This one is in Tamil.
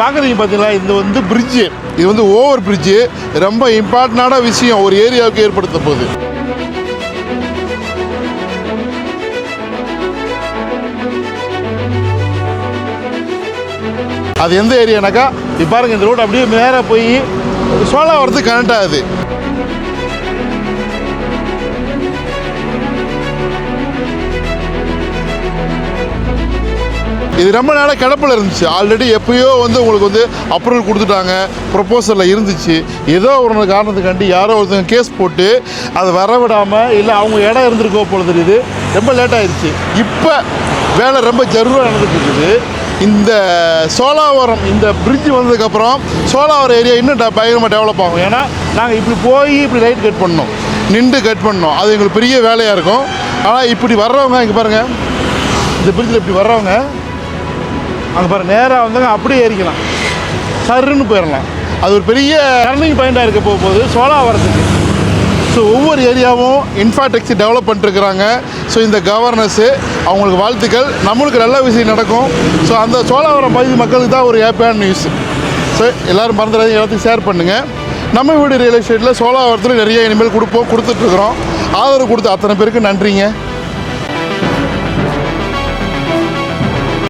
பார்க்குறீங்க பார்த்தீங்களா? இது வந்து பிரிட்ஜு இது வந்து ஓவர் பிரிட்ஜு ரொம்ப இம்பார்ட்டண்டான விஷயம் ஒரு ஏரியாவுக்கு ஏற்படுத்த போகுது. அது எந்த ஏரியானாக்கா? இப்போ பாருங்க இந்த ரோடு அப்படியே மேலே போய் சோழாவரத்துக்கு கனெக்ட் ஆகுது. இது ரொம்ப நாளாக கிடப்பில் இருந்துச்சு. ஆல்ரெடி எப்பயோ வந்து உங்களுக்கு வந்து அப்ரூவல் கொடுத்துட்டாங்க. ப்ரொப்போசலில் இருந்துச்சு. ஏதோ ஒரு காரணத்துக்காண்டி யாரோ ஒருத்தங்க கேஸ் போட்டு அதை வர விடாமல் இல்லை அவங்க இடம் இருந்திருக்கோ போல தெரியுது. ரொம்ப லேட் ஆயிடுச்சு. இப்போ வேலை ரொம்ப ஜருவாக நடந்துட்டு இருக்குது. இந்த சோலாவரம் இந்த பிரிட்ஜ் வந்ததுக்கப்புறம் சோலாவரம் ஏரியா இன்னும் ட- பயங்கரமாக டெவலப் ஆகும். ஏன்னா நாங்கள் இப்படி போய் இப்படி லைட் கட் பண்ணோம். நின்று கட் பண்ணோம். அது எங்களுக்கு பெரிய வேலையாக இருக்கும். ஆனால் இப்படி வர்றவங்க இங்கே பாருங்கள் இந்த பிரிட்ஜில் இப்படி வர்றவங்க அங்கே பாரு நேராக வந்தாங்க அப்படியே ஏறிக்கலாம். சருன்னு போயிடலாம் அது ஒரு பெரிய டர்னிங் பாயிண்டாக இருக்க போக போகுது. சோலாவரத்துக்கு ஸோ ஒவ்வொரு ஏரியாவும் இன்ஃப்ராஸ்ட்ரக்சர் டெவலப் பண்ணிட்டுருக்குறாங்க. ஸோ இந்த கவர்னஸ்ஸு அவங்களுக்கு வாழ்த்துக்கள். நம்மளுக்கு நல்ல விஷயம் நடக்கும். ஸோ அந்த சோழாவரம் பகுதி மக்களுக்கு தான் ஒரு ஹாப்பியான நியூஸ் ஸோ எல்லோரும் மறந்துடாதீங்க எல்லாத்தையும் ஷேர் பண்ணுங்கள் நம்ம வீடு ரியல் எஸ்டேட்டில் சோழாவரத்தில் நிறைய இனிமேல் கொடுப்போம் கொடுத்துட்ருக்குறோம் ஆதரவு கொடுத்த அத்தனை பேருக்கு நன்றிங்க.